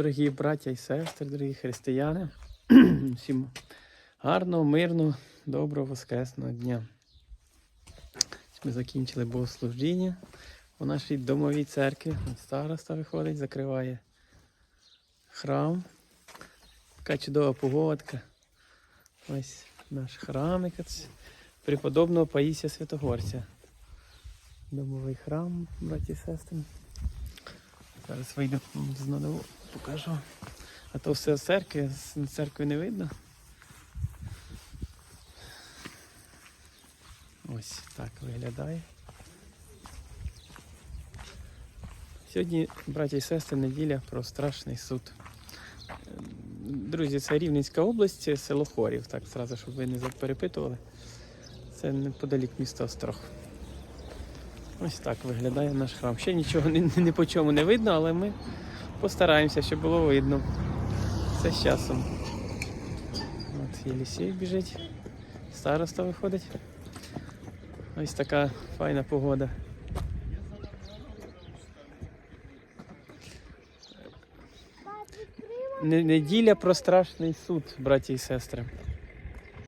Дорогі браття і сестри, дорогі християни, всім гарного, мирного, доброго воскресного дня. Ми закінчили богослужіння у нашій домовій церкві. Староста виходить, закриває храм. Така чудова погодка. Ось наш храмик преподобного Паїсія Святогорця. Домовий храм, браті і сестри. Зараз вийду знову покажу. А то все церкви, церкви не видно. Ось так виглядає. Сьогодні, браті і сестри, неділя про страшний суд. Друзі, це Рівненська область, село Хорів, так, зразу, щоб ви не перепитували. Це неподалік міста Острог. Ось так виглядає наш храм. Ще нічого ні, ні по чому не видно, але ми постараємося, щоб було видно. Це з часом. От Єлісій біжить, староста виходить. Ось така файна погода. Неділя про страшний суд, браті і сестри.